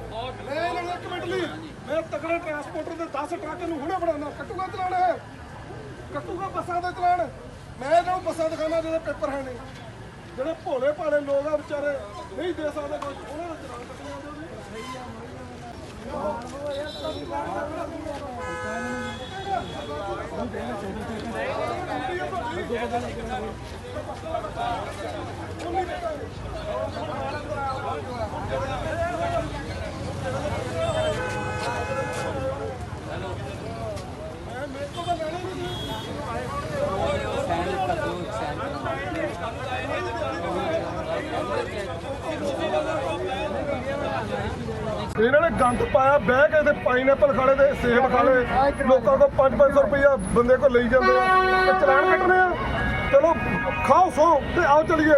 ਮੈਂ ਇਹਨਾਂ ਨੂੰ ਇੱਕ ਮਿੰਟ ਲਈ। ਮੈਂ ਤਕੜੇ ਟਰਾਂਸਪੋਰਟਰ ਦੇ 10 ਟਰੱਕ ਨੂੰ ਹੁਣੇ ਬਣਾਉਣਾ ਕੱਟੂਗਾ ਚਲਾਣ ਹੈ ਕੱਟੂਗਾ ਬੱਸਾਂ ਦੇ ਚਲਾਣ ਮੈਂ ਇਹਨਾਂ ਨੂੰ ਬੱਸਾਂ ਦਿਖਾਣਾ ਜਿਹਦੇ ਪੇਪਰ ਹੈ ਨਹੀਂ। ਜਿਹੜੇ ਭੋਲੇ ਭਾਲੇ ਲੋਕ ਆ ਵਿਚਾਰੇ, ਨਹੀਂ ਦੇ ਸਕਦੇ ਕੋਈ। ਉਹਨਾਂ ਦਾ ਚਲਾਨ ਕੱਟਣੇ ਆਉਂਦੇ ਉਹਦੇ ਮੈਂ ਮੇਰੇ ਕੋਲ ਤਾਂ ਲੈਣਾ ਹੀ ਨਹੀਂ ਇਹਨਾਂ ਨੇ ਗੰਦ ਪਾਇਆ ਬਹਿ ਕੇ ਤੇ ਪਾਈਨਐਪਲ ਖਾਲੇ ਤੇ ਸੇਬ ਖਾਲੇ। ਲੋਕਾਂ ਕੋਲ 5-500 ਰੁਪਇਆ ਬੰਦੇ ਕੋਲ ਲਈ ਜਾਂਦੇ ਆ। ਤੇ ਚਲਾਨ ਕੱਟਣੇ ਆ। ਚਲੋ ਖਾਓ ਸੋ ਤੇ ਆਓ ਚਲੀਏ।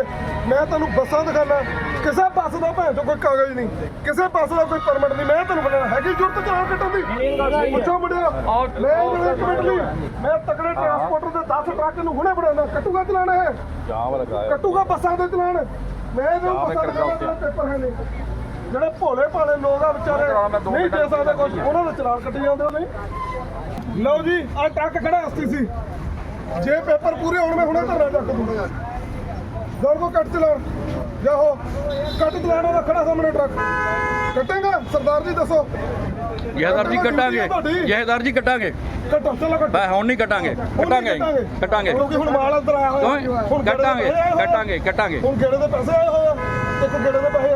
ਮੈਂ ਤੁਹਾਨੂੰ ਬੱਸਾਂ ਦਿਖਾਣਾ ਕਿਸੇ ਬੱਸ ਦਾ ਭੈਣ ਚੋ ਕੋਈ ਕਾਗਜ਼ ਨਹੀਂ। ਕਿਸੇ ਬੱਸ ਦਾ ਕੋਈ ਪਰਮਿਟ ਨਹੀਂ। ਮੈਂ ਤੁਹਾਨੂੰ ਬਣਾ ਹੈਗੀ ਜ਼ਰੂਰਤ ਚਲਾਨ ਕੱਟਣ ਦੀ? ਪੁੱਛੋ ਮੁੰਡਿਆ ਮੈਂ ਇੱਕ ਮਿੰਟ ਲਈ। ਮੈਂ ਤਕੜੇ ਟਰਾਂਸਪੋਰਟਰ ਦੇ 10 ਟਰੱਕ ਨੂੰ ਹੁਣੇ ਬਣਾਉਣਾ। ਕੱਟੂਗਾ ਚਲਾਨ ਇਹ? ਜਾਮ ਲਗਾਇਆ। ਕੱਟੂਗਾ ਬੱਸਾਂ ਦੇ ਚਲਾਨ। ਮੈਂ ਇਹਨਾਂ ਨੂੰ ਬੱਸਾਂ ਦੇ ਪੇਪਰ ਹੈ ਨਹੀਂ। ਜਿਹੜੇ ਭੋਲੇ ਭਾਲੇ ਲੋਕ ਆ ਵਿਚਾਰੇ ਨਹੀਂ ਦੇ ਸਕਦੇ ਕੁਝ ਉਹਨਾਂ ਦੇ ਚਲਾਨ ਕੱਟੇ ਜਾਂਦੇ ਨਹੀਂ? ਲਓ ਜੀ ਆ ਟਰੱਕ ਖੜਾ ਹਸਤੀ ਸੀ? ਜੇ ਪੇਪਰ ਪੂਰੇ ਹੋਣ ਮੈਂ ਹੁਣੇ ਧਰਨਾ ਚੱਕ ਦੂੰਗਾ। ਦਰ ਕੋ ਕੱਟ ਚਲਾਨ। ਜਾਓ ਕੱਟ ਚਲਾਨ ਉਹਦਾ ਖੜਾ ਸਾਹਮਣੇ ਟਰੱਕ। ਕੱਟੇਗਾ? ਸਰਦਾਰ ਜੀ ਦੱਸੋ। ਜਹੇਦਾਰ ਜੀ ਕਟਾਂਗੇ ਜਹੇਦਾਰ ਜੀ ਕਟਾਂਗੇ। ਕੱਟੋ ਚਲੋ ਕੱਟੋ। ਬਈ ਹੁਣ ਨਹੀਂ ਕਟਾਂਗੇ। ਕਟਾਂਗੇ। ਕਟਾਂਗੇ। ਕਿਉਂਕਿ ਹੁਣ ਮਾਲ ਅੰਦਰ ਆਇਆ ਹੋਇਆ। ਕਟਾਂਗੇ। ਕਟਾਂਗੇ ਕਟਾਂਗੇ। ਹੁਣ ਗੇੜੇ ਦੇ ਪੈਸੇ ਆਏ ਹੋਏ ਆ। ਦੇਖੋ ਗੇੜੇ ਦੇ ਪੈਸੇ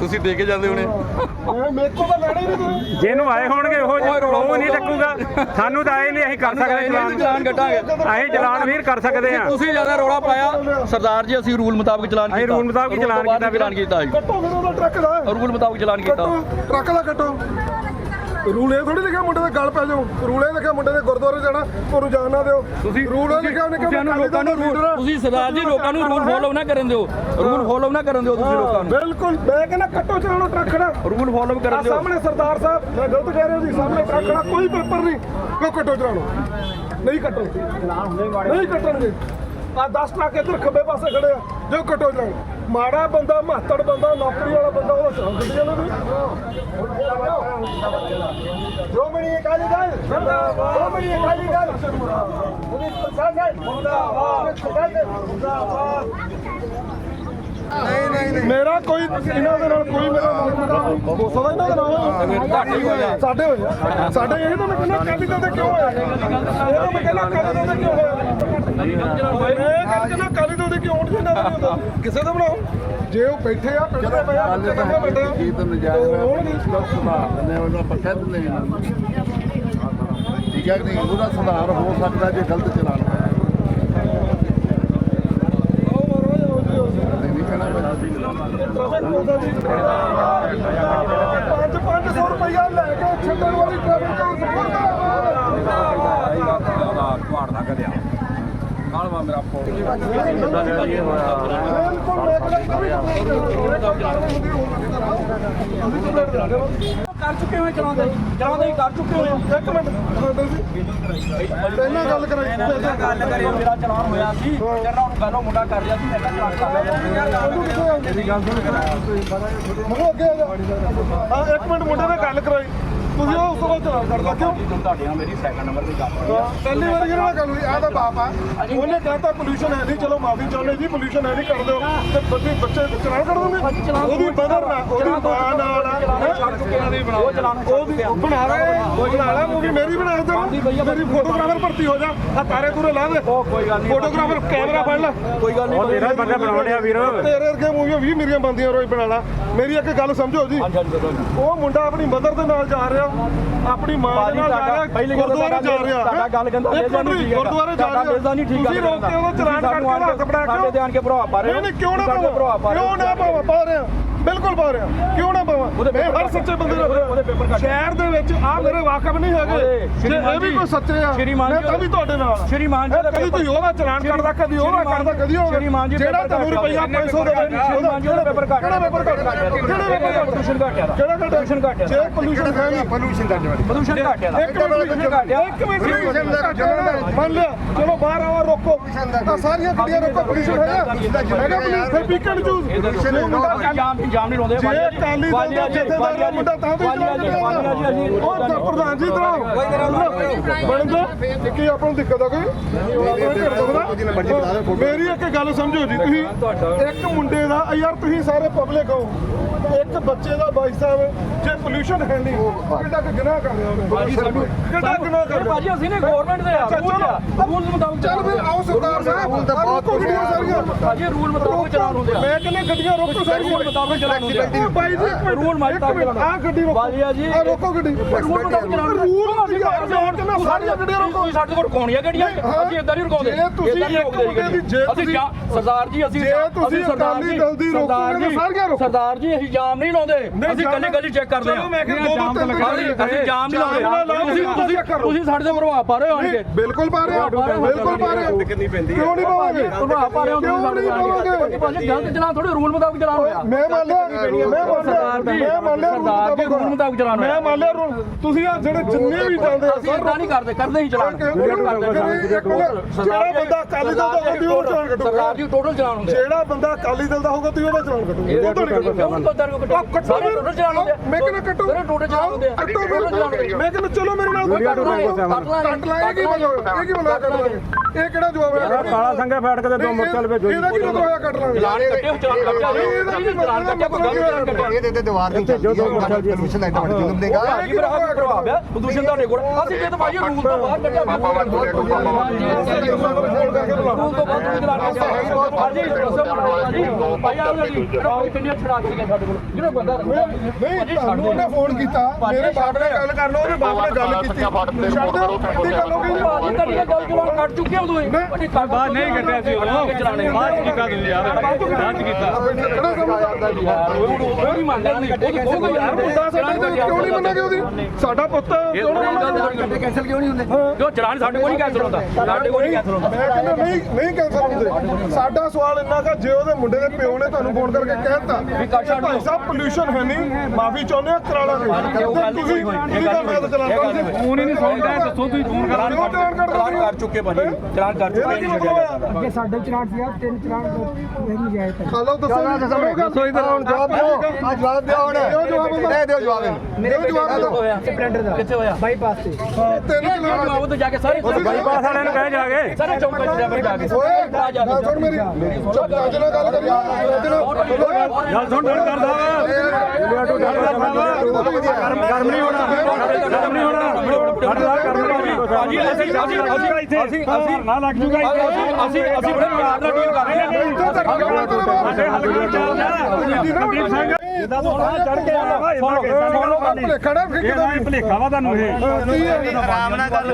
ਤੁਸੀਂ ਦੇ ਕੇ ਜਾਂਦੇ ਹੋਣੇ। ਮੈਂ ਮੇਰੇ ਕੋਲ ਤਾਂ ਲੈਣਾ ਹੀ ਨਹੀਂ ਤੁਸੀਂ। ਜਿਹਨੂੰ ਆਏ ਹੋਣਗੇ ਉਹ ਉਹ ਨਹੀਂ ਚੱਕੂਗਾ। ਸਾਨੂੰ ਤਾਂ ਆਏ ਨਹੀਂ ਅਸੀਂ ਕਰ ਸਕਦੇ ਚਲਾਨ ਚਲਾਨ ਕਟਾਂਗੇ ਅਸੀਂ ਚਲਾਨ ਵੀਰ ਕਰ ਸਕਦੇ ਆ ਤੁਸੀਂ ਜ਼ਿਆਦਾ ਰੌਲਾ ਪਾਇਆ। ਸਰਦਾਰ ਜੀ ਅਸੀਂ ਰੂਲ ਮੁਤਾਬਕ ਚਲਾਨ ਕੀਤਾ। ਅਸੀਂ ਰੂਲ ਮੁਤਾਬਕ ਚਲਾਨ ਕੀਤਾ ਚਲਾਨ ਕੀਤਾ ਜੀ। ਕੱਟੋ ਫਿਰ ਉਹਦਾ ਟਰੱਕ ਦਾ। ਰੂਲ ਮੁਤਾਬਕ ਚਲਾਨ ਕੀਤਾ। ਟਰੱਕ ਦਾ ਕੱਟੋ। ਰੂਲ ਇਹ ਥੋੜੀ ਲਿਖਿਆ ਮੁੰਡੇ ਦੇ ਗੱਲ ਪੈ ਜਾਓ। ਰੂਲ ਇਹ ਲਿਖਿਆ ਮੁੰਡੇ ਦੇ ਗੁਰਦੁਆਰੇ ਜਾਣਾ ਉਹਨੂੰ ਜਾਣ ਨਾ ਦਿਓ। ਤੁਸੀਂ ਰੂਲ ਇਹ ਲਿਖਿਆ ਉਹਨੇ ਉਹਨੂੰ ਲੋਕਾਂ ਨੂੰ ਰੂਲ ਤੁਸੀਂ ਸਰਦਾਰ ਜੀ ਲੋਕਾਂ ਨੂੰ ਰੂਲ ਫੋਲੋ ਨਾ ਕਰਨ ਦਿਓ। ਰੂਲ ਫੋਲੋ ਨਾ ਕਰਨ ਦਿਓ ਤੁਸੀਂ ਲੋਕਾਂ ਨੂੰ। ਬਿਲਕੁਲ। ਮੈਂ ਕਹਿੰਦਾ ਕੱਟੋ ਚਲਾਣੋ ਟਰੱਕ ਖੜਾ ਰੂਲ ਫੋਲੋ ਕਰਨ ਦਿਓ। ਸਾਹਮਣੇ ਸਰਦਾਰ ਸਾਹਿਬ ਮੈਂ ਗਲਤ ਕਹਿ ਰਿਹਾ ਜੀ ਸਾਹਮਣੇ ਟਰੱਕ ਖੜਾ ਕੋਈ ਪੇਪਰ ਨਹੀਂ। ਕੋ ਕੱਟੋ ਚਲਾਣੋ ਨਹੀਂ ਕੱਟੋ ਨਹੀਂ ਕੱਟਣਗੇ ਆ 10 ਟਰੱਕ ਇੱਧਰ ਖੱਬੇ ਪਾਸੇ ਖੜੇ ਆ। ਜੋ ਕੱਟੋ ਚਲਾਣੋ ਮਾੜਾ ਬੰਦਾ ਮਹੱਤੜ ਬੰਦਾ, ਨੌਕਰੀ ਵਾਲਾ ਬੰਦਾ, ਉਹ ਚਲਾਉ ਗੱਡੀ ਵਾਲਾ ਨਹੀਂ ਜੋ ਅਕਾਲੀ ਦਲ ਜਿੰਦਾਬਾਦ ਜੋ ਅਕਾਲੀ ਦਲ। ਪੁਲਿਸ ਪ੍ਰਸ਼ਾਸਨ ਜਿੰਦਾਬਾਦ ਜਿੰਦਾਬਾਦ ਮੇਰਾ ਕੋਈ, ਇਹਨਾਂ ਦੇ ਨਾਲ ਕੋਈ ਮੇਰਾ ਹੋ ਸਕਦਾ ਇਹਨਾਂ ਦੇ ਨਾਲ ਘੱਟ ਹੋਇਆ ਸਾਡੇ ਹੋਇਆ ਸਾਡੇ ਇਹ ਤਾਂ ਮੈਂ ਕਹਿੰਦਾ ਕਾਲੀ ਦਲ ਕਿਉਂ ਹੋਇਆ? ਇਹ ਤਾਂ ਮੈਂ ਕਹਿੰਦਾ ਕਾਲੀ ਦਲ ਕਿਉਂ ਹੋਇਆ? ਇਹ ਕਾਲੀ ਦਲ ਦੇ ਕਿਉਂ ਹੋਣ ਇਹਨਾਂ ਨਹੀਂ ਹੁੰਦਾ ਕਿਸੇ ਦਾ ਬਣਾਓ ਜੇ ਉਹ ਬੈਠੇ ਆ ਪਿੰਡ ਦੇ ਪਿਆ ਬੱਚੇ ਕਿੱਥੇ ਬੈਠੇ ਆ ਕੀ ਤਾਂ ਨਜਾਇਜ਼ ਹੈ ਸੁਧਾਰ ਦਿੰਦੇ ਉਹਨਾਂ ਆਪਾਂ ਦਿੰਦੇ ਠੀਕ ਹੈ ਨਹੀਂ? ਉਹਦਾ ਸੁਧਾਰ ਹੋ ਸਕਦਾ ਜੇ ਗਲਤ ਚਲਾਨ ਹੋਇਆ ਆਓ ਮਾਰੋ ਜਾਓ ਜੀ ਆਓ ਜੀ। ਨਹੀਂ ਕਹਿਣਾ ਪੰਜ ਪੰਜ ਸੌ ਰੁਪਇਆ ਲੈ ਕੇ ਛੱਡਣ ਵਾਲੀ ਟ੍ਰੈਫਿਕ ਦਾ ਕਰ ਚੁੱਕੇ ਹੋਏ ਚਲਾਉਂਦੇ ਚਲਾਉਂਦੇ ਕਰ ਚੁੱਕੇ ਹੋਏ। ਇੱਕ ਮਿੰਟ ਪਹਿਲਾਂ ਗੱਲ ਕਰਾਈ ਪਹਿਲਾਂ ਗੱਲ ਕਰਿਓ ਮੇਰਾ ਚਲਾਨ ਹੋਇਆ ਸੀ। ਜਿਹੜਾ ਉਹਨੂੰ ਗੱਲੋਂ ਮੁੰਡਾ ਕਰ ਰਿਹਾ ਸੀ ਮੈਂ ਕਿਹਾ ਚਲਾਨ ਕਰ ਮੇਰੀ ਗੱਲ ਸੁਣ ਮੈਨੂੰ ਅੱਗੇ ਆ ਜਾ ਹਾਂ ਇੱਕ ਮਿੰਟ ਮੁੰਡੇ ਨਾਲ ਗੱਲ ਕਰਾਈ। ਤੁਸੀਂ ਉਹ ਉਸ ਤੋਂ ਬਾਅਦ ਚਲਾਨ ਕਰਦਾ ਕਿਉਂ ਤੁਹਾਡੇ ਨਾਲ ਮੇਰੀ ਸੈਕੰਡ ਨੰਬਰ ਦੀ ਗੱਲ ਹੋਈ ਆ। ਪਹਿਲੀ ਵਾਰ ਜਿਹੜਾ ਗੱਲ ਹੋਈ? ਆ ਤਾਂ ਬਾਪ ਆ। ਉਹਨੇ ਕਹਤਾ ਪੋਲੂਸ਼ਨ ਹੈ ਨਹੀਂ। ਚਲੋ ਮਾਫੀ ਚਾਹੁੰਦੇ ਜੀ ਪੋਲੂਸ਼ਨ ਹੈ ਨਹੀਂ ਕਰ ਦਿਓ। ਤੇ ਬੱਚੇ ਬੱਚੇ ਚਲਾਨ ਕਰ ਦੋਗੇ? ਉਹਦੀ ਬਦਰ ਨਾ ਉਹਦੀ ਮਾਂ ਨਾਲ ਛੱਡ ਚੁੱਕੇ ਬਣਾਓ ਉਹ ਚਲਾਨ ਉਹਦੀ ਬਣਾ ਲੈ ਉਹ ਬਣਾ ਲੈ ਮੂਵੀ ਮੇਰੀ ਬਣਾ ਦੇ ਮੇਰੀ ਫੋਟੋਗ੍ਰਾਫਰ ਭਰਤੀ ਹੋ ਜਾ। ਆ ਤਾਰੇ ਤੂਰੇ ਲਾ ਦੇ। ਕੋਈ ਗੱਲ ਨਹੀਂ। ਫੋਟੋਗ੍ਰਾਫਰ ਕੈਮਰਾ ਫੜ ਲੈ। ਕੋਈ ਗੱਲ ਨਹੀਂ। ਉਹ ਤੇਰਾ ਬੰਦਾ ਬਣਾਉਣ ਡਿਆ ਵੀਰ। ਤੇਰੇ ਵਰਗੇ ਮੂਵੀਆਂ 20 ਮੇਰੀਆਂ ਬੰਦੀਆਂ ਰੋਜ਼ ਬਣਾ ਲਾ। ਮੇਰੀ ਇੱਕ ਗੱਲ ਸਮਝੋ ਜੀ। ਉਹ ਮੁੰਡਾ ਆਪਣੀ ਮਦਰ ਦੇ ਨਾਲ ਜਾ ਰਿਹਾ। ਆਪਣੀ ਮਾਂ ਦੇ ਨਾਲ ਜਾ ਰਿਹਾ ਗੁਰਦੁਆਰੇ ਜਾ ਰਿਹਾ ਤੁਹਾਡਾ ਗੱਲ ਕਹਿੰਦਾ ਮਿੰਟ ਨਹੀਂ ਠੀਕ ਹੈ ਗੁਰਦੁਆਰੇ ਜਾ ਰਿਹਾ। ਨਹੀਂ ਠੀਕ ਤੁਸੀਂ ਰੋਕ ਕੇ ਉਹਦਾ ਚਲਾਨ ਉਹਦਾ ਹੱਥ ਫੜਾ ਸਾਡੇ ਤੇ ਆਣ ਕੇ ਭਰਾ ਪਾ ਰਹੇ ਨਹੀਂ ਨਹੀਂ ਕਿਉਂ ਨਾ ਸਾਡੇ ਭਰਾ ਪਾ ਰਹੇ ਕਿਉਂ ਨਾ ਪਾਵਾਂ ਪਾ ਰਿਹਾ ਬਿਲਕੁਲ ਪਾ ਰਿਹਾ। ਕਿਉਂ ਨਾ ਪਾਵਾਂ? ਮੈਂ ਹਰ ਸੱਚੇ ਬੰਦੇ ਦਾ ਉਹਦੇ ਪੇਪਰ ਕੱਟ ਸ਼ਹਿਰ ਦੇ ਵਿੱਚ ਆ ਮੇਰੇ ਵਾਕਫ ਨਹੀਂ ਹੈਗੇ। ਜੇ ਇਹ ਵੀ ਕੋਈ ਸੱਚੇ ਆ ਮੈਂ ਤਾਂ ਵੀ ਤੁਹਾਡੇ ਨਾਲ। ਆ। ਸ਼੍ਰੀਮਾਨ ਜੀ ਦਾ ਕਦੀ ਕੋਈ ਉਹਦਾ ਚਲਾਨ ਕਰਦਾ ਕਦੀ ਉਹਦਾ ਕਰਦਾ ਕਦੀ ਉਹ ਸ਼੍ਰੀਮਾਨ ਜੀ ਜਿਹੜਾ ਤੁਹਾਨੂੰ ਰੁਪਈਆ 500 ਦੇ ਸ਼੍ਰੀਮਾਨ ਜੀ ਦਾ ਪੇਪਰ ਕੱਟ ਕਿਹੜਾ ਪੇਪਰ ਕੱਟ ਕਿਹੜਾ ਪੇਪਰ ਕੱਟ ਪੋਲੂਸ਼ਨ ਘਟਿਆ ਦਾ? ਕਿਹੜਾ ਪੋਲੂਸ਼ਨ ਘਟਿਆ ਜੇ ਪੋਲੂਸ਼ਨ ਹੈ ਨਹੀਂ ਪੋਲੂਸ਼ਨ ਦਾ? ਜਵਾਬ ਪੋਲੂਸ਼ਨ ਘਟਿਆ ਦਾ। ਇੱਕ ਮਿੰਟ ਇੱਕ ਮਿੰਟ। ਮੰਨ ਲਿਆ ਚਲੋ ਬਾਹਰ ਆਵਾ ਰੋਕੋ। ਆ ਸਾਰੀਆਂ ਗੱਡੀਆਂ ਰੋਕੋ ਪੋਲੂਸ਼ਨ ਹੈਗਾ ਹੈਗਾ ਪੁਲਿਸ ਫਿਰ ਵੀਕਐਂਡ ਚੂਜ਼ ਜਾਮ ਜਾਮ ਨਹੀਂ ਲਾਉਂਦੇ ਜੇ ਅਕਾਲੀ ਦਲ ਦੇ ਜਥੇਦਾਰ ਦਾ ਮੁੰਡਾ ਤਾਂ ਵੀ ਚਲਾਨ ਕੱਟਿਆ ਉਹ ਤਾਂ ਪ੍ਰਧਾਨ ਜੀ ਤਰ੍ਹਾਂ। ਬਣਦਾ ਕੀ ਆਪਾਂ ਨੂੰ ਦਿੱਕਤ ਆ ਕੋਈ? ਮੇਰੀ ਇੱਕ ਗੱਲ ਸਮਝੋ ਜੀ ਤੁਸੀਂ। ਇੱਕ ਮੁੰਡੇ ਦਾ ਯਾਰ ਤੁਸੀਂ ਸਾਰੇ ਪਬਲਿਕ ਹੋ। ਇੱਕ ਬੱਚੇ ਦਾ ਬਾਈ ਸਾਹਿਬ ਜੇ ਪੋਲੂਸ਼ਨ ਹੈ ਨਹੀਂ ਕਿੱਡਾ ਕੁ ਗੁਨਾਹ ਕਰ ਰਿਹਾ ਉਹਨੇ? ਕਿੱਡਾ ਗੁਨਾਹ ਕਰ ਰਿਹਾ ਭਾਜੀ ਅਸੀਂ ਨੇ ਗਵਰਨਮੈਂਟ ਦੇ ਆ ਰੂਲ ਆ ਰੂਲ ਮੁਤਾਬਕ ਚੱਲ ਫਿਰ ਆਓ ਸਰਦਾਰ ਸਾਹਿਬ। ਆਹ ਰੋਕੋ ਗੱਡੀਆਂ ਸਾਰੀਆਂ। ਭਾਜੀ ਰੂਲ ਮੁਤਾਬਕ ਚਲਾਨ ਹੁੰਦੇ ਆ ਮੈਂ ਕਹਿੰਦਾ ਗੱਡੀਆਂ ਰੋਕੋ ਸਾਰੀਆਂ। ਰੂਲ ਮੁਤਾਬਕ ਚਲਾਨ ਹੁੰਦੇ ਆ। ਉਹ ਬਾਈ ਜੀ ਇੱਕ ਮਿੰਟ ਰੂਲ ਮੁਤਾਬਕ ਚਲਾਨ ਆਹ ਗੱਡੀ ਰੋਕੋ। ਬਾਜੀਆ ਜੀ। ਆਹ ਰੋਕੋ ਗੱਡੀ। ਰੂਲ ਮੁਤਾਬਕ ਚਲਾਨ ਰੂਲ ਅਸੀਂ ਯਾਰ ਮੈਂ ਕਹਿੰਦਾ ਸਾਰੀਆਂ ਗੱਡੀਆਂ ਰੋਕੋ। ਤੁਸੀਂ ਸਾਡੇ ਕੋਲ ਕੋਣੀਆਂ ਗੱਡੀਆਂ ਹਾਂ। ਅਸੀਂ ਇਦਾਂ ਨਹੀਂ ਰੁਕਾਉਂਦੇ। ਜੇ ਤੁਸੀਂ ਏਦਾਂ ਨਹੀਂ ਇੱਕ ਰੁਕਦੇ ਮੁੰਡੇ ਦੀ ਜੇ ਅਸੀਂ ਤੁਸੀਂ- ਜਾ- ਸਰਦਾਰ ਜੀ ਅਸੀਂ ਅਸੀਂ ਸਰਦਾਰ ਜੀ- ਰੋਕੋਗੇ ਸਾਰੀਆਂ ਰੋਕੋ। ਸਰਦਾਰ ਅਸੀਂ ਜਾਮ ਨਹੀਂ ਲਾਉਂਦੇ। ਅਸੀਂ ਜਾਮ- ਗੱਲੀ ਗੱਲੀ ਚੈੱਕ ਕਰਦੇ ਚਲੋ ਮੈਂ ਕਿਹਾ ਦੋ ਦੋ ਜਾਮ ਤਾਂ ਤਿੰਨ ਲੱਗਾ ਅਸੀਂ ਅਸੀਂ ਜਾਮ ਨਹੀਂ ਜਾਮ ਨਾ ਲਾਉਂਦੇ ਲਾਓ, ਤੁਸੀਂ ਸਾਡੇ ਤੇ ਪ੍ਰਭਾਵ ਪਾ ਰਹੇ ਹੋ ਆਣਗੇ ਬਿਲਕੁਲ ਪਾ ਰਹੇ ਹੋ। ਬਿਲਕੁਲ ਪਾ ਰਹੇ ਹੋ। ਕਿਉਂ ਨਹੀਂ ਪਾਵਾਂਗੇ ਪ੍ਰਭਾਵ ਪਾ ਰਹੇ ਹੋ ਕਿਉਂ ਨਹੀਂ ਪਾਵਾਂਗੇ ਭਾਜੀ ਗਲਤ ਚਲਾਨ ਥੋੜੇ ਰੂਲ ਮੁਤਾਬਕ ਚਲਾਨ ਹੋਇਆ ਮੈਂ ਮੰਨ ਲਿਆ ਮੈਂ ਮੰਨ ਲਿਆ ਸਰਦਾਰ ਜੀ ਮੈਂ ਮੰਨ ਲਿਆ ਸਰਦਾਰ ਜੀ ਰੂਲ ਮੁਤਾਬਕ ਚਲਾਨ ਮੈਂ ਹੋਇਆ ਮੰਨ ਲਿਆ rule। ਤੁਸੀਂ ਆ ਜਿਹੜੇ ਜਿੰਨੇ ਵੀ ਜਾਂਦੇ ਆ ਅਸੀਂ ਇਦਾਂ ਨਹੀਂ ਕਰਦੇ ਕਰਦੇ ਹੀ ਚਲਾਨ ਜਿਹੜਾ ਬੰਦਾ ਅਕਾਲੀ ਦਲ ਦਾ ਹੋਊਗਾ ਉਹ ਚਲਾਨ ਕੱਟੂਗਾ ਸਰਦਾਰ ਜੀ ਟੋਟਲ ਚਲਾਨ ਹੁੰਦੇ ਜਿਹੜਾ ਬੰਦਾ ਅਕਾਲੀ ਦਲ ਦਾ ਹੋਊਗਾ ਤੁਸੀਂ ਉਹਦਾ ਚਲਾਨ ਕੱਟੂਗਾ ਉਹਦਾ ਨਹੀਂ ਕੱਟੂਗਾ ਕਿਉਂ ਪਤਾ ਨਹੀਂ ਕੱਟੋ ਸਾਰੇ ਟੋਟਲ ਚਲਾਨ ਹੁੰਦੇ ਆ। ਮੈਂ ਕਹਿੰਦਾ ਕੱਟੋ। ਸਾਰੇ ਟੋਟਲ ਚਲਾਨ ਹੁੰਦੇ ਆ। ਕੱਟੋ ਫਿਰ। ਮੈਂ ਕਹਿੰਦਾ ਚਲੋ ਮੇਰੇ ਨਾਲ ਕੋਈ ਕੱਟ ਕੱਟ ਲਾਂਗੇ। ਕੀ ਮਤਲਬ ਇਹ ਕੀ ਕੱਟ ਕਿਹੜਾ ਜਵਾਬ ਹੈ? ਕਾਲਾ ਸੰਗਾ ਫੈਟ ਕੇ ਦੋ ਮੁਰਤਲ ਭੇਜੋ ਇਹਦਾ ਕੀ ਹੋਇਆ ਕੱਟ ਲਾਂਗੇ? ਚਲਾਨ ਕੱਟੇ ਚਲਾਨ ਕੱਟਿਆ ਇਹ ਤੇ ਦੀਵਾਰ ਦੀ। ਪੋਲੂਸ਼ਨ ਲਾਈਟ ਬਣ ਜੁਲਮ ਦੇਗਾ ਪ੍ਰਭਾਵ ਹੈ। ਪ੍ਰਦੂਸ਼ਣ ਤੁਹਾਡੇ ਕੋਲ ਅਸੀਂ ਜੇ ਤਾਂ ਭਾਜੀ ਰੂਲ ਤੋਂ ਬਾਹਰ ਕੱਢਿਆ। ਰੂਲ ਤੋਂ ਭਾਜੀ ਭਾਈ ਜੀ ਛੜਾ ਕੇ ਸਾਡੇ ਕੋਲ ਜਿਹੜਾ ਬੰਦਾ ਨਹੀਂ ਤੁਹਾਨੂੰ ਉਹਨੇ ਫੋਨ ਕੀਤਾ ਮੇਰੇ ਬਾਪ ਨੇ ਗੱਲ ਕਰ ਲਓ ਉਹਦੇ ਬਾਪ ਨੇ ਗੱਲ ਕੀਤੀ ਛੱਡ ਦਿਓ ਕੀ ਗੱਲ ਹੋ ਗਈ ਭਾਜੀ ਤੁਹਾਡੀ ਗੱਲ ਚਲਾਨ ਕੱਟ ਚੁੱਕੇ ਹੋ ਤੁਸੀਂ ਵੱਡੀ ਕੱਟ ਬਾਅਦ ਨਹੀਂ ਕੱਟਿਆ ਸੀ ਉਹ ਚਲਾਣੇ ਬਾਅਦ ਚ ਕੀਤਾ ਤੁਸੀਂ ਯਾਰ ਬਾਅਦ ਚ ਕੀਤਾ ਕਿਹੜਾ ਸਮਝਦਾ ਉਹ ਨਹੀਂ ਮੰਨਦਾ ਨਹੀਂ ਉਹ ਕਹੋਗੇ ਯਾਰ ਮੁੰਡਾ ਸਾਡਾ ਤੇ ਕਿਉਂ ਨਹੀਂ ਉਹਦੀ ਸਾਡਾ ਪੁੱਤ ਕਿਉਂ ਨਹੀਂ ਕੈਂਸਲ ਕਿਉਂ ਨਹੀਂ ਹੁੰਦੇ। ਜੋ ਚਲਾਨ ਸਾਡੇ ਕੋਲ ਨਹੀਂ ਕੈਂਸਲ ਹੁੰਦਾ। ਸਾਡੇ ਕੋਲ ਨਹੀਂ ਹੁੰਦਾ ਨਹੀਂ ਨਹੀਂ ਕੈਂਸਲ ਹੁੰਦੇ ਸਾਡਾ ਸਵਾਲ ਇੰਨਾ ਕਿ ਜੇ ਉਹਦੇ ਮੁੰਡੇ ਦੇ ਪਿਓ ਨੇ ਤੁਹਾਨੂੰ ਫੋਨ ਕਰਕੇ ਕਹਿਤਾ ਵੀ ਭਾਈ ਸਾਹਿਬ ਪੋਲੂਸ਼ਨ ਹੈ ਨਹੀਂ ਮਾਫੀ ਚਾਹੁੰਦੇ ਆ ਕਰਾ ਲਾਂਗੇ ਤੇ ਤੁਸੀਂ ਤੁਸੀਂ ਤਾਂ ਮੈਂ ਤਾਂ ਦਿੱਤਾ ਫੋਨ ਹੀ ਨਹੀਂ ਸੁਣਦਾ ਦੱਸੋ ਤੁਸੀਂ ਫੋਨ ਕਰ ਚਲਾਨ ਕਰ ਚੁੱਕੇ ਭਾਜੀ। ਚਲਾਨ ਕਰ ਕੀ ਹੋਇਆ। ਅੱਗੇ ਸਾਡੇ ਚਲਾਨ ਸੀ ਤਿੰਨ ਚਲਾਨ ਨਹੀਂ ਗਏ ਤੇ। ਹਲੋ ਦੱਸੋ ਦੱਸੋ ਇਧਰ ਹੁਣ ਜਵਾਬ ਦਿਓ। ਆ ਜਵਾਬ ਦਿਓ ਹੁਣ। ਦਿਓ ਜਵਾਬ ਉਹਦਾ। ਦੇ ਦਿਓ ਜਵਾਬ। ਦਿਓ ਜਵਾਬ ਦਿਓ ਹੋਇਆ? ਸਪਲੈਂਡਰ ਦਾ ਕਿੱਥੇ ਹੋਇਆ? ਬਾਈਪਾਸ ਤੇ। ਤਿੰਨ ਚਲਾਨ। ਜਵਾਬ ਤੋਂ ਜਾ ਕੇ ਸਾਰੇ ਬਾਈਪਾਸ ਵਾਲਿਆਂ ਨੂੰ ਕਹਿ ਜਾ ਕੇ। ਸਾਰੇ ਚੌਂਕ ਵਿੱਚ ਜਾ ਕੇ ਜਾ ਕੇ ਓਏ ਗੱਲ ਸੁਣ ਮੇਰੀ ਚੁੱਪ ਚੱਜ ਨਾਲ ਗੱਲ ਕਰੀ ਗੱਲ ਸੁਣ ਡਰ ਕਰਦਾ ਵਾ ਗਰਮ ਨਹੀਂ ਹੋਣਾ ਗਰਮ ਨਹੀਂ ਹੋਣਾ ਹਟ ਲਾ ਗਰਮ ਨਹੀਂ ਹੋਣਾ ਭਾਜੀ ਅਸੀਂ ਅਸੀਂ ਅਸੀਂ ਅਸੀਂ ਅਸੀਂ ਨਾ ਲੱਗ ਜੂਗਾ ਇੱਥੇ ਅਸੀਂ ਅਸੀਂ ਬੜੇ ਪਿਆਰ ਨਾਲ ਡੀਲ ਕਰ ਰਹੇ ਹਾਂ ਇੱਥੇ ਤੱਕ ਸਾਡੇ ਹੱਲ ਵਿੱਚ ਚੱਲਦਾ ਸੰਦੀਪ ਸਿੰਘ ਚੜ ਕੇ ਆਇਆ ਵਾ ਖੜਾ ਭਲੇਖਾ ਤੁਹਾਨੂੰ ਇਹ ਕੀ ਹੈ ਆਰਾਮ ਨਾਲ ਗੱਲ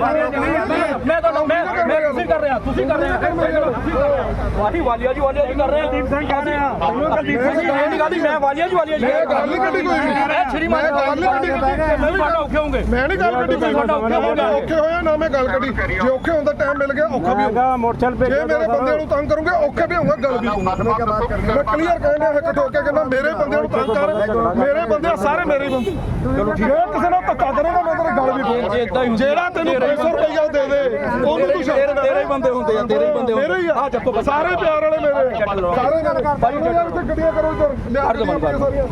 ਮੈਂ ਤੁਹਾਨੂੰ ਮੈਂ ਮੈਂ ਤੁਸੀਂ ਕਰ ਰਿਹਾ ਤੁਸੀਂ ਕਰ ਰਿਹਾ ਵਾਹੀ ਵਾਲੀਆ ਜੀ ਵਾਲੀਆ ਜੀ ਕਰ ਰਹੇ ਸੰਦੀਪ ਸਿੰਘ ਕਹਿੰਦੇ ਆ ਮੈਨੂੰ ਕੁਲਦੀਪ ਸਿੰਘ ਮੈਂ ਨਹੀਂ ਗਾਲੀ ਮੈਂ ਵਾਲੀਆ ਜੀ ਵਾਲੀਆ ਜੀ। ਮੈਂ ਗੱਲ ਨਹੀਂ ਕੱਢੀ ਕੋਈ ਵੀ। ਮੈਂ ਸ਼੍ਰੀਮਾਨ ਮੈਂ ਗੱਲ ਨਹੀਂ ਕੱਢੀ ਮੈਂ ਵੀ ਤੁਹਾਡਾ ਔਖੇ ਹੋਗੇ ਮੈਂ ਨਹੀਂ ਗੱਲ ਕੱਢੀ ਕੋਈ ਤੁਹਾਡਾ ਔਖੇ ਹੋਗਾ ਔਖੇ ਹੋਇਆ ਨਾ ਮੈਂ ਗੱਲ ਕੱਢੀ। ਜੇ ਔਖੇ ਹੋਣ ਦਾ ਟਾਈਮ ਮਿਲ ਗਿਆ ਔਖਾ ਵੀ ਹੋਊਗਾ। ਹੈਗਾ ਮੋਟਰਸਾਈਕਲ ਜੇ ਭੇਜੋ ਮੇਰੇ ਬੰਦੇ ਨੂੰ ਤੰਗ ਕਰੂੰਗੇ ਔਖੇ ਵੀ ਹੋਊਗਾ ਗੱਲ ਵੀ। ਹੋਊਗਾ ਮੈਂ ਕਲੀਅਰ ਕਹਿਣ ਡਿਆ ਇੱਕ ਠੋਕ ਕੇ ਕਹਿੰਦਾ ਮੇਰੇ ਬੰਦੇ ਨੂੰ ਤੰਗ ਕਰ ਮੇਰੇ ਬੰਦੇ ਸਾਰੇ ਮੇਰੇ ਬੰਦੇ। ਚਲੋ ਠੀਕ ਹੈ ਕਿਸੇ ਨਾਲ ਧੱਕਾ ਕਰੇਗਾ ਮੈਂ ਤੇਰੇ ਗੱਲ ਵੀ ਜਿਹੜਾ ਤੈਨੂੰ 500 ਰੁਪਇਆ ਦੇ ਦੇ ਉਹਨੂੰ ਤੂੰ ਛੱਡ ਤੇਰੇ ਬੰਦੇ ਹੁੰਦੇ ਆ। ਤੇਰੇ ਹੀ ਬੰਦੇ ਮੇਰੇ ਹੀ ਆ। ਸਾਰੇ ਪਿਆਰ ਵਾਲੇ ਮੇਰੇ। ਸਾਰੇ ਮੇਰੇ ਭਾਈ ਯਾਰ ਇੱਥੇ ਗੱਡੀਆਂ ਕਰੋ ਇੱਧਰ। ਲਿਆ ਆਪਣੀਆਂ ਸਾਰੀਆਂ।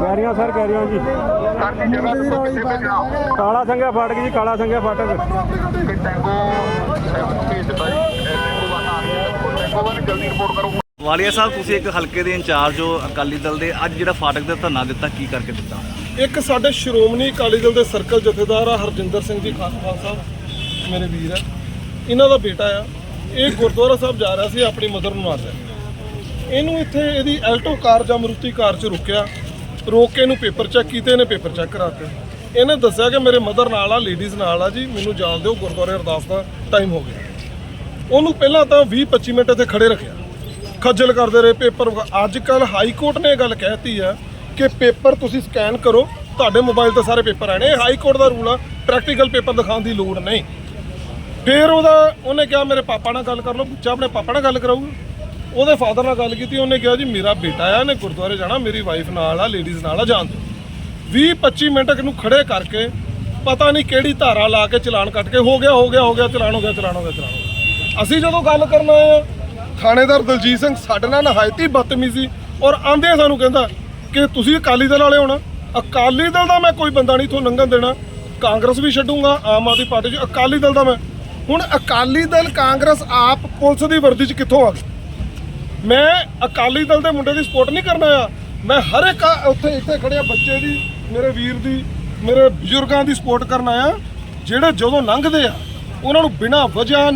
ਕੈਰੀਆਂ ਸਰ ਕੈਰੀਆਂ ਜੀ। ਕਾਲਾ ਸੰਘਿਆ ਫਾਟਕ ਜੀ ਕਾਲਾ ਸੰਘਿਆ ਫਾਟਕ। ਵਾਲੀਆ ਸਾਹਿਬ ਤੁਸੀਂ ਇੱਕ ਹਲਕੇ ਦੇ ਇੰਚਾਰਜ ਹੋ ਅਕਾਲੀ ਦਲ ਦੇ। ਅੱਜ ਜਿਹੜਾ ਫਾਟਕ ਦਾ ਧਰਨਾ ਦਿੱਤਾ ਕੀ ਕਰਕੇ ਦਿੱਤਾ? ਇੱਕ ਸਾਡੇ ਸ਼੍ਰੋਮਣੀ ਅਕਾਲੀ ਦਲ ਦੇ ਸਰਕਲ ਜਥੇਦਾਰ ਆ ਹਰਜਿੰਦਰ ਸਿੰਘ ਜੀ ਖਾਲਸਾ ਸਾਹਿਬ ਮੇਰੇ ਵੀਰ ਆ। ਇਹਨਾਂ ਦਾ ਬੇਟਾ ਆ, ਇਹ ਗੁਰਦੁਆਰਾ ਸਾਹਿਬ ਜਾ ਰਿਹਾ ਸੀ ਆਪਣੀ ਮਦਰ ਨੂੰ ਨਾਲ ਲੈ। ਕੇ। ਇਹਨੂੰ ਇੱਥੇ ਇਹਦੀ ਐਲਟੋ ਕਾਰ ਜਾਂ ਮਰੂਤੀ ਕਾਰ 'ਚ ਰੁਕਿਆ, ਰੋਕ ਕੇ ਇਹਨੂੰ ਪੇਪਰ ਚੈੱਕ ਕੀਤੇ, ਇਹਨੇ ਪੇਪਰ ਚੈੱਕ ਕਰਾਤੇ ਇਹਨੇ ਦੱਸਿਆ ਕਿ ਮੇਰੇ ਮਦਰ ਨਾਲ ਆ ਲੇਡੀਜ਼ ਨਾਲ ਆ ਜੀ, ਮੈਨੂੰ ਜਾਣ ਦਿਓ, ਗੁਰਦੁਆਰੇ ਅਰਦਾਸ ਦਾ ਟਾਈਮ ਹੋ ਗਿਆ। ਉਹਨੂੰ ਪਹਿਲਾਂ ਤਾਂ 20 25 ਮਿੰਟ ਇੱਥੇ ਖੜੇ ਰੱਖਿਆ। ਖੱਜਲ ਕਰਦੇ ਰਹੇ, ਪੇਪਰ ਅੱਜ ਕੱਲ ਹਾਈ ਕੋਰਟ ਨੇ ਇਹ ਗੱਲ ਕਹਿਤੀ ਆ ਕਿ ਪੇਪਰ ਤੁਸੀਂ ਸਕੈਨ ਕਰੋ, ਤੁਹਾਡੇ ਮੋਬਾਈਲ ਤੇ ਸਾਰੇ ਪੇਪਰ ਆਣੇ ਇਹ ਹਾਈ ਕੋਰਟ ਦਾ ਰੂਲ ਆ ਪ੍ਰੈਕਟੀਕਲ ਪੇਪਰ ਦਿਖਾਉਣ ਦੀ ਲੋੜ ਨਹੀਂ। ਫਿਰ ਉਹਦਾ, ਉਹਨੇ ਕਿਹਾ ਮੇਰੇ ਪਾਪਾ ਨਾਲ ਗੱਲ ਕਰ ਲਓ ਬੱਚਾ ਆਪਣੇ ਪਾਪਾ ਨਾਲ ਗੱਲ ਕਰਾਊਗਾ। ਉਹਦੇ ਫਾਦਰ ਨਾਲ ਗੱਲ ਕੀਤੀ, ਉਹਨੇ ਕਿਹਾ ਜੀ ਮੇਰਾ ਬੇਟਾ ਆ ਨੇ ਗੁਰਦੁਆਰੇ ਜਾਣਾ, ਮੇਰੀ ਵਾਈਫ ਨਾਲ ਆ ਲੇਡੀਜ਼ ਨਾਲ ਆ, ਜਾਣ ਦਿਓ। 20 25 ਮਿੰਟ ਇਹਨੂੰ ਖੜੇ ਕਰਕੇ ਪਤਾ ਨਹੀਂ ਕਿਹੜੀ ਧਾਰਾ ਲਾ ਕੇ ਚਲਾਨ ਕੱਟ ਕੇ ਹੋ ਗਿਆ ਹੋ ਗਿਆ ਹੋ ਗਿਆ, ਚਲਾਨ ਹੋ ਗਿਆ, ਚਲਾਨ ਹੋ ਗਿਆ, ਚਲਾਨ ਹੋ ਗਿਆ। ਅਸੀਂ ਜਦੋਂ ਗੱਲ ਕਰਨ ਆਏ ਆ, ਥਾਣੇਦਾਰ ਦਲਜੀਤ ਸਿੰਘ ਸਾਡੇ ਨਾਲ ਨਹਾਇਤੀ ਬਦਤਮੀਜ਼ੀ ਔਰ ਆਂਦੇ ਸਾਨੂੰ ਕਹਿੰਦਾ ਕਿ ਤੁਸੀਂ ਅਕਾਲੀ ਦਲ ਵਾਲੇ ਹੋਣਾ, ਅਕਾਲੀ ਦਲ ਦਾ ਮੈਂ ਕੋਈ ਬੰਦਾ ਨਹੀਂ, ਤੁਹਾਨੂੰ ਲੰਘਣ ਦੇਣਾ। ਕਾਂਗਰਸ ਵੀ ਛੱਡੂੰਗਾ, ਆਮ ਆਦਮੀ ਪਾਰਟੀ ਚ ਅਕਾਲੀ ਦਲ ਦਾ ਮੈਂ ਹੁਣ ਅਕਾਲੀ ਦਲ ਕਾਂਗਰਸ ਆਪ ਪੁਲਿਸ ਦੀ ਵਰਦੀ ਚ ਕਿੱਥੋਂ ਆ ਗਈ? ਮੈਂ ਅਕਾਲੀ ਦਲ ਦੇ ਮੁੰਡੇ ਦੀ ਸਪੋਰਟ ਨਹੀਂ ਕਰਨਾ ਆ ਮੈਂ ਹਰ ਇੱਕ ਉੱਥੇ ਇੱਥੇ ਖੜਿਆ ਬੱਚੇ ਦੀ, ਮੇਰੇ ਵੀਰ ਦੀ, ਮੇਰੇ ਬਜ਼ੁਰਗਾਂ ਦੀ ਸਪੋਰਟ ਕਰਨਾ ਆ ਜਿਹੜੇ ਜਦੋਂ ਲੰਘਦੇ ਆ, ਉਹਨਾਂ ਨੂੰ ਬਿਨਾਂ ਵਜ੍ਹਾ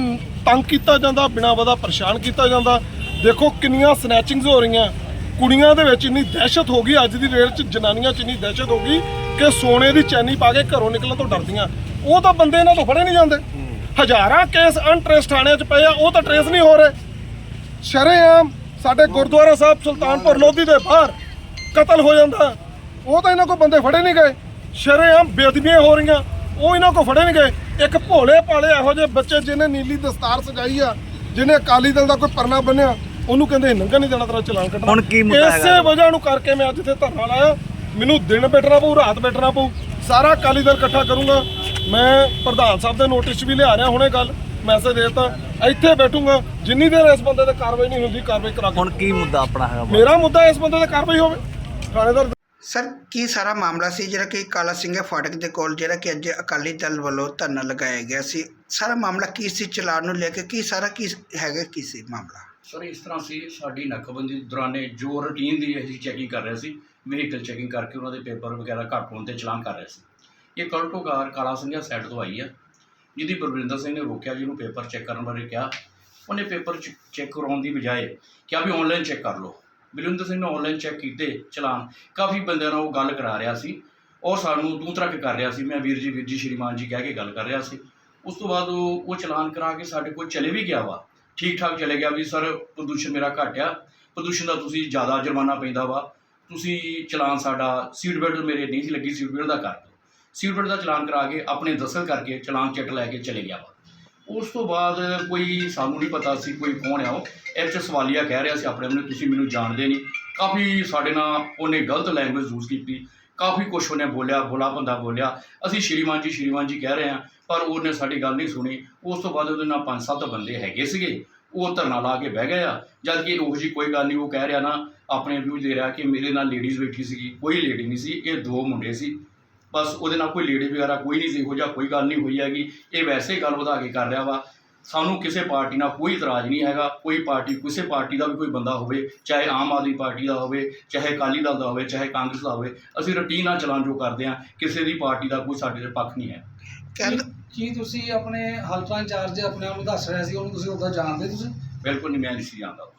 ਤੰਗ ਕੀਤਾ ਜਾਂਦਾ, ਬਿਨਾਂ ਵਜ੍ਹਾ ਪਰੇਸ਼ਾਨ ਕੀਤਾ ਜਾਂਦਾ। ਦੇਖੋ ਕਿੰਨੀਆਂ ਸਨੈਚਿੰਗਸ ਹੋ ਰਹੀਆਂ। ਕੁੜੀਆਂ ਦੇ ਵਿੱਚ ਇੰਨੀ ਦਹਿਸ਼ਤ ਹੋ ਗਈ, ਅੱਜ ਦੀ ਡੇਟ 'ਚ ਜਨਾਨੀਆਂ 'ਚ ਇੰਨੀ ਦਹਿਸ਼ਤ ਹੋ ਗਈ ਕਿ ਸੋਨੇ ਦੀ ਚੈਨੀ ਪਾ ਕੇ ਘਰੋਂ ਨਿਕਲਣ ਤੋਂ ਡਰਦੀਆਂ। ਉਹ ਤਾਂ ਬੰਦੇ ਇਹਨਾਂ ਤੋਂ ਫੜੇ ਨਹੀਂ ਜਾਂਦੇ। ਹਜ਼ਾਰਾਂ ਕੇਸ ਅਨਟ੍ਰੇਸ ਥਾਣਿਆਂ 'ਚ ਪਏ ਆ ਉਹ ਤਾਂ ਟ੍ਰੇਸ ਨਹੀਂ ਹੋ ਰਹੇ। ਸ਼ਰੇਆਮ ਸਾਡੇ ਗੁਰਦੁਆਰਾ ਸਾਹਿਬ ਸੁਲਤਾਨਪੁਰ ਲੋਧੀ ਦੇ ਬਾਹਰ ਕਤਲ ਹੋ ਜਾਂਦਾ। ਉਹ ਤਾਂ ਇਹਨਾਂ ਕੋ ਬੰਦੇ ਫੜੇ ਨਹੀਂ ਗਏ। ਸ਼ਰੇਆਮ ਬੇਅਦਬੀਆਂ ਹੋ ਰਹੀਆਂ। ਉਹ ਇਹਨਾਂ ਕੋ ਫੜੇ ਨਹੀਂ ਗਏ। ਇੱਕ ਭੋਲੇ ਭਾਲੇ ਇਹੋ ਜਿਹੇ ਬੱਚੇ ਜਿਹਨੇ ਨੀਲੀ ਦਸਤਾਰ ਸਜਾਈ ਆ ਜਿਹਨੇ ਅਕਾਲੀ ਦਲ ਦਾ ਕੋਈ ਪਰਨਾ ਬੰਨਿਆ ਉਹਨੂੰ ਕਹਿੰਦੇ ਨੰਗਾ ਨਹੀਂ ਦੇਣਾ ਤੇਰਾ ਚਲਾਨ ਕੱਟਣਾ। ਹੁਣ ਕੀ ਮੁੱਦਾ ਹੈਗਾ? ਇਸੇ ਵਜ੍ਹਾ ਨੂੰ ਕਰਕੇ ਮੈਂ ਅੱਜ ਇੱਥੇ ਧਰਨਾ ਲਾਇਆ। ਮੈਨੂੰ ਦਿਨ ਬੈਠਣਾ ਪਊ ਰਾਤ ਬੈਠਣਾ ਪਊ। ਸਾਰਾ ਅਕਾਲੀ ਦਲ ਇਕੱਠਾ ਕਰੂੰਗਾ। ਮੈਂ ਪ੍ਰਧਾਨ ਸਾਹਿਬ ਦੇ ਨੋਟਿਸ ਵੀ ਲਿਆ ਰਿਹਾ ਹੁਣੇ ਗੱਲ ਮੈਸੇਜ ਦੇਤਾ ਇੱਥੇ ਬੈਠੂੰਗਾ ਜਿੰਨੀ ਦੇਰ ਇਸ ਬੰਦੇ ਤੇ ਕਾਰਵਾਈ ਨਹੀਂ ਹੁੰਦੀ ਕਾਰਵਾਈ ਕਰਾ ਕੇ ਹੁਣ ਕੀ ਮੁੱਦਾ ਆਪਣਾ ਹੈਗਾ? ਮੇਰਾ ਮੁੱਦਾ ਇਸ ਬੰਦੇ ਤੇ ਕਾਰਵਾਈ ਹੋਵੇ। ਥਾਣੇਦਾਰ ਸਰ ਕੀ ਸਾਰਾ ਮਾਮਲਾ ਸੀ ਜਿਹੜਾ ਕਿ ਕਾਲਾ ਸਿੰਘਾ ਫਾਟਕ ਦੇ ਕੋਲ ਜਿਹੜਾ ਕਿ ਅੱਜ ਅਕਾਲੀ ਦਲ ਵੱਲੋਂ ਧਰਨਾ ਲਗਾਇਆ ਗਿਆ ਸੀ? ਸਾਰਾ ਮਾਮਲਾ ਕੀ ਸੀ ਚਲਾਨ ਨੂੰ ਲੈ ਕੇ ਕੀ ਸਾਰਾ ਕੀ ਹੈਗਾ ਕੀ ਸੀ ਮਾਮਲਾ? ਸਰ ਇਸ ਤਰ੍ਹਾਂ ਸੀ ਸਾਡੀ ਨਾਕਾਬੰਦੀ ਦੌਰਾਨੇ ਜੋ ਰੂਟੀਨ ਦੀ ਅਸੀਂ ਚੈਕਿੰਗ ਕਰ ਰਹੇ ਸੀ ਵਹੀਕਲ ਚੈਕਿੰਗ ਕਰਕੇ ਉਹਨਾਂ ਦੇ ਪੇਪਰ ਵਗੈਰਾ ਘੱਟ ਹੋਣ ਤੇ ਚਲਾਨ ਕਰ ਰਹੇ ਸੀ। ਇਹ ਕਲਟੋ ਕਾਰ ਕਾਲਾ ਸਿੰਘਾ ਸਾਈਡ ਤੋਂ ਆਈ ਆ, ਜਿਹਦੀ ਬਲਵਿੰਦਰ ਸਿੰਘ ਨੇ ਰੋਕਿਆ, ਜਿਹਨੂੰ ਪੇਪਰ ਚੈੱਕ ਕਰਨ ਬਾਰੇ ਕਿਹਾ। ਉਹਨੇ ਪੇਪਰ ਚੈੱਕ ਕਰਾਉਣ ਦੀ ਬਜਾਏ ਕਿਹਾ ਵੀ ਆਨਲਾਈਨ ਚੈੱਕ ਕਰ ਲਓ। ਬਲਵਿੰਦਰ ਸਿੰਘ ਨੇ ਆਨਲਾਈਨ ਚੈੱਕ ਕੀਤੇ, ਚਲਾਨ। ਕਾਫੀ ਬੰਦਿਆਂ ਨਾਲ ਉਹ ਗੱਲ ਕਰਾ ਰਿਹਾ ਸੀ ਔਰ ਸਾਨੂੰ ਤੂੰ ਤਰਕ ਕਰ ਰਿਹਾ ਸੀ। ਮੈਂ ਵੀਰ ਜੀ ਵੀਰ ਜੀ, ਸ਼੍ਰੀਮਾਨ ਜੀ ਕਹਿ ਕੇ ਗੱਲ ਕਰ ਰਿਹਾ ਸੀ। ਉਸ ਤੋਂ ਬਾਅਦ ਉਹ ਉਹ ਚਲਾਨ ਕਰਾ ਕੇ ਸਾਡੇ ਕੋਲ ਚਲੇ ਵੀ ਗਿਆ ਵਾ। ਠੀਕ ਠਾਕ ਚਲੇ ਗਿਆ ਵੀ, ਸਰ, ਪ੍ਰਦੂਸ਼ਣ ਮੇਰਾ ਘੱਟ ਆ। ਪ੍ਰਦੂਸ਼ਣ ਦਾ ਤੁਸੀਂ ਜ਼ਿਆਦਾ ਜੁਰਮਾਨਾ ਪੈਂਦਾ ਵਾ। ਤੁਸੀਂ ਚਲਾਨ ਸਾਡਾ ਸੀਟ ਬੈਲਟ ਮੇਰੇ ਨਹੀਂ ਸੀ ਲੱਗੀ ਸੀਟ ਬੈਲਟ ਦਾ ਕਰ ਦਿਓ ਦਾ ਚਲਾਨ ਕਰਾ ਕੇ, ਆਪਣੇ ਦਸਲ ਕਰਕੇ ਚਲਾਨ ਚਿੱਟ ਲੈ ਕੇ ਚਲੇ ਗਿਆ ਵਾ। ਉਸ ਤੋਂ ਬਾਅਦ ਕੋਈ ਸਾਨੂੰ ਨਹੀਂ ਪਤਾ ਸੀ ਕੋਈ ਕੌਣ ਆ ਉਹ। ਐਚ ਸਵਾਲੀਆ ਕਹਿ ਰਿਹਾ ਸੀ ਆਪਣੇ ਆਪ ਨੂੰ ਤੁਸੀਂ ਮੈਨੂੰ ਜਾਣਦੇ ਨਹੀਂ। ਕਾਫੀ ਸਾਡੇ ਨਾਲ ਉਹਨੇ ਗਲਤ ਲੈਂਗੁਏਜ ਯੂਜ਼ ਕੀਤੀ। ਕਾਫੀ ਕੁਛ ਉਹਨੇ ਬੋਲਿਆ ਬੋਲਾ ਬੰਦਾ ਬੋਲਿਆ। ਅਸੀਂ ਸ਼੍ਰੀਮਾਨ ਜੀ ਸ਼੍ਰੀਮਾਨ ਜੀ ਕਹਿ ਰਹੇ ਹਾਂ, ਪਰ ਉਹਨੇ ਸਾਡੀ ਗੱਲ ਨਹੀਂ ਸੁਣੀ। ਉਸ ਤੋਂ ਬਾਅਦ ਉਹਦੇ ਨਾਲ ਪੰਜ ਸੱਤ ਬੰਦੇ ਹੈਗੇ ਸੀਗੇ। ਉਹ ਧਰਨਾ ਲਾ ਕੇ ਬਹਿ ਗਿਆ ਆ। ਜਦ ਕਿ ਉਹ ਜੀ ਕੋਈ ਗੱਲ ਨਹੀਂ, ਉਹ ਕਹਿ ਰਿਹਾ ਨਾ, ਆਪਣੇ ਵਿਊ ਦੇ ਰਿਹਾ ਕਿ ਮੇਰੇ ਨਾਲ ਲੇਡੀਜ਼ ਬੈਠੀ ਸੀਗੀ, ਕੋਈ ਲੇਡੀ ਨਹੀਂ ਸੀ, ਇਹ ਦੋ ਮੁੰਡੇ ਸੀ। ਬਸ ਉਹਦੇ ਨਾਲ ਕੋਈ ਲੇਡੀ ਵਗੈਰਾ ਕੋਈ ਨਹੀਂ ਸੀ ਇਹੋ ਜਿਹਾ ਕੋਈ ਗੱਲ ਨਹੀਂ ਹੋਈ ਹੈਗੀ। ਇਹ ਵੈਸੇ ਹੀ ਗੱਲ ਵਧਾ ਕੇ ਕਰ ਰਿਹਾ ਵਾ। ਸਾਨੂੰ ਕਿਸੇ ਪਾਰਟੀ ਨਾਲ ਕੋਈ ਇਤਰਾਜ਼ ਨਹੀਂ ਹੈਗਾ। ਕੋਈ ਪਾਰਟੀ ਕਿਸੇ ਪਾਰਟੀ ਦਾ ਵੀ ਕੋਈ ਬੰਦਾ ਹੋਵੇ ਚਾਹੇ ਆਮ ਆਦਮੀ ਪਾਰਟੀ ਦਾ ਹੋਵੇ ਚਾਹੇ ਅਕਾਲੀ ਦਲ ਦਾ ਹੋਵੇ ਚਾਹੇ ਕਾਂਗਰਸ ਦਾ ਹੋਵੇ ਅਸੀਂ ਰੁਟੀਨ ਨਾਲ ਚਲਾਨ ਜੋ ਕਰਦੇ ਹਾਂ ਕਿਸੇ ਦੀ ਪਾਰਟੀ ਦਾ ਕੋਈ ਸਾਡੇ ਦੇ ਪੱਖ ਨਹੀਂ ਹੈ। ਕੀ ਤੁਸੀਂ ਆਪਣੇ ਹਲਕਾ ਇੰਚਾਰਜ ਆਪਣੇ ਆਪ ਨੂੰ ਦੱਸ ਰਹੇ ਸੀ ਉਹਨੂੰ ਤੁਸੀਂ ਉਹਦਾ ਜਾਣਦੇ ਤੁਸੀਂ? ਬਿਲਕੁਲ ਨਹੀਂ ਮੈਂ ਨਹੀਂ ਸੀ ਜਾਣਦਾ।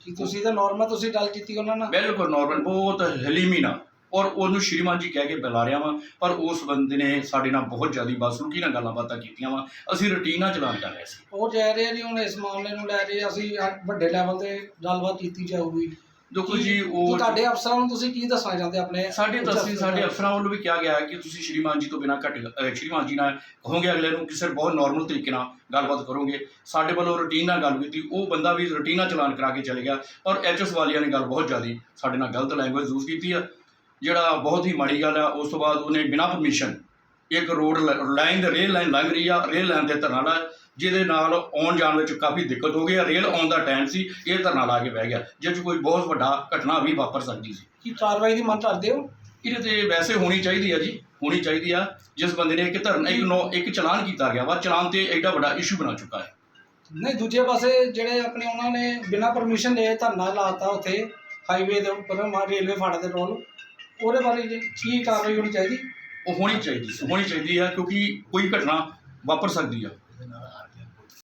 ਕੀ ਤੁਸੀਂ ਤਾਂ ਨਾਰਮਲ ਤੁਸੀਂ ਗੱਲ ਕੀਤੀ ਉਹਨਾਂ ਨਾਲ? ਬਿਲਕੁਲ ਨਾਰਮਲ ਬਹੁਤ ਹਲੀਮੀ ਨਾਲ। ਔਰ ਉਹਨੂੰ ਸ਼੍ਰੀਮਾਨ ਜੀ ਕਹਿ ਕੇ ਬੁਲਾ ਰਿਹਾ ਵਾਂ ਪਰ ਉਸ ਬੰਦੇ ਨੇ ਸਾਡੇ ਨਾਲ ਬਹੁਤ ਜ਼ਿਆਦਾ ਬਸਲੂਕੀ ਨਾਲ ਗੱਲਾਂ ਬਾਤਾਂ ਕੀਤੀਆਂ ਵਾਂ। ਅਸੀਂ ਰੁਟੀਨ ਚਲਾਨ ਕਰ ਰਹੇ ਸੀ। ਉਹ ਕਹਿ ਰਹੇ ਜੀ ਹੁਣ ਇਸ ਮਾਮਲੇ ਨੂੰ ਲੈ ਕੇ ਅਸੀਂ ਵੱਡੇ ਲੈਵਲ ਤੇ ਗੱਲਬਾਤ ਕੀਤੀ ਜਾਊਗੀ। ਦੇਖੋ ਜੀ ਉਹ ਤੁਹਾਡੇ ਅਫਸਰਾਂ ਨੂੰ ਤੁਸੀਂ ਕੀ ਦੱਸਣਾ ਚਾਹੁੰਦੇ ਆਪਣੇ ਸਾਡੇ ਦਸੀ ਸਾਡੇ ਅਫਸਰਾਂ ਵੱਲੋਂ ਵੀ ਕਿਹਾ ਗਿਆ ਹੈ ਕਿ ਤੁਸੀਂ ਸ਼੍ਰੀਮਾਨ ਜੀ ਤੋਂ ਬਿਨਾਂ ਘੱਟ ਸ਼੍ਰੀਮਾਨ ਜੀ ਨਾਲ ਕਹੋਗੇ ਅਗਲੇ ਨੂੰ ਕਿਸੇ ਬਹੁਤ ਨਾਰਮਲ ਤਰੀਕੇ ਨਾਲ ਗੱਲਬਾਤ ਕਰੋਗੇ। ਸਾਡੇ ਵੱਲੋਂ ਰੁਟੀਨ ਨਾਲ ਗੱਲ ਕੀਤੀ। ਉਹ ਬੰਦਾ ਵੀ ਰੁਟੀਨ ਨਾਲ ਚਲਾਨ ਕਰਾ ਕੇ ਚਲੇ ਗਿਆ। ਔਰ ਐਚਐਸ ਵਾਲਿਆਂ ਨੇ ਗੱਲ ਬਹੁਤ ਜ਼ਿਆਦੀ ਸਾਡੇ ਨਾਲ ਗਲਤ ਲੈਂਗੁਏਜ ਯੂਜ਼ ਕੀਤੀ ਆ। ਜਿਹੜਾ ਬਹੁਤ ਹੀ ਮਾੜੀ ਗੱਲ ਆ ਉਸ ਤੋਂ ਬਾਅਦ ਉਹਨੇ ਬਿਨਾਂ ਪਰਮਿਸ਼ਨ ਇੱਕ ਰੋਡ ਲਾਈਨ ਦੇ ਰੇਲ ਲਾਈਨ ਲੰਘ ਰਹੀ ਆ ਰੇਲ ਲਾਈਨ ਦੇ ਧਰਨਾ ਲਾ ਜਿਹਦੇ ਨਾਲ ਆਉਣ ਜਾਣ ਵਿੱਚ ਕਾਫੀ ਦਿੱਕਤ ਹੋ ਗਈ ਆ ਰੇਲ ਆਉਣ ਦਾ ਟਾਈਮ ਸੀ ਇਹ ਧਰਨਾ ਲਾ ਕੇ ਬਹਿ ਗਿਆ ਜਿਸ 'ਚ ਕੋਈ ਬਹੁਤ ਵੱਡਾ ਘਟਨਾ ਵੀ ਵਾਪਰ ਸਕਦੀ ਸੀ। ਕੀ ਕਾਰਵਾਈ ਦੀ ਮੰਗ ਕਰਦੇ ਹੋ? ਇਹਦੇ ਤੇ ਵੈਸੇ ਹੋਣੀ ਚਾਹੀਦੀ ਆ ਜੀ ਹੋਣੀ ਚਾਹੀਦੀ ਆ ਜਿਸ ਬੰਦੇ ਨੇ ਇੱਕ ਧਰਨ ਇੱਕ ਨੋ ਇੱਕ ਚਲਾਨ ਕੀਤਾ ਗਿਆ ਵਾ ਚਲਾਨ ਤੇ ਐਡਾ ਵੱਡਾ ਇਸ਼ੂ ਬਣਾ ਚੁੱਕਾ ਹੈ। ਨਹੀਂ ਦੂਜੇ ਪਾਸੇ ਜਿਹੜੇ ਆਪਣੇ ਉਹਨਾਂ ਨੇ ਬਿਨਾਂ ਪਰਮਿਸ਼ਨ ਲਏ ਧਰਨਾ ਲਾਤਾ ਉੱਥੇ ਹਾਈਵੇ ਦੇ ਉੱਪਰ ਮਾ ਰੇਲਵੇ ਫਾਟਕ ਦੇ ਕੋਲ ਉਹਦੇ ਬਾਰੇ ਜੀ ਕੀ ਕਾਰਵਾਈ ਹੋਣੀ ਚਾਹੀਦੀ? ਉਹ ਹੋਣੀ ਚਾਹੀਦੀ ਹੋਣੀ ਚਾਹੀਦੀ ਆ ਕਿਉਂਕਿ ਕੋਈ ਘਟਨਾ ਵਾਪਰ ਸਕਦੀ ਆ।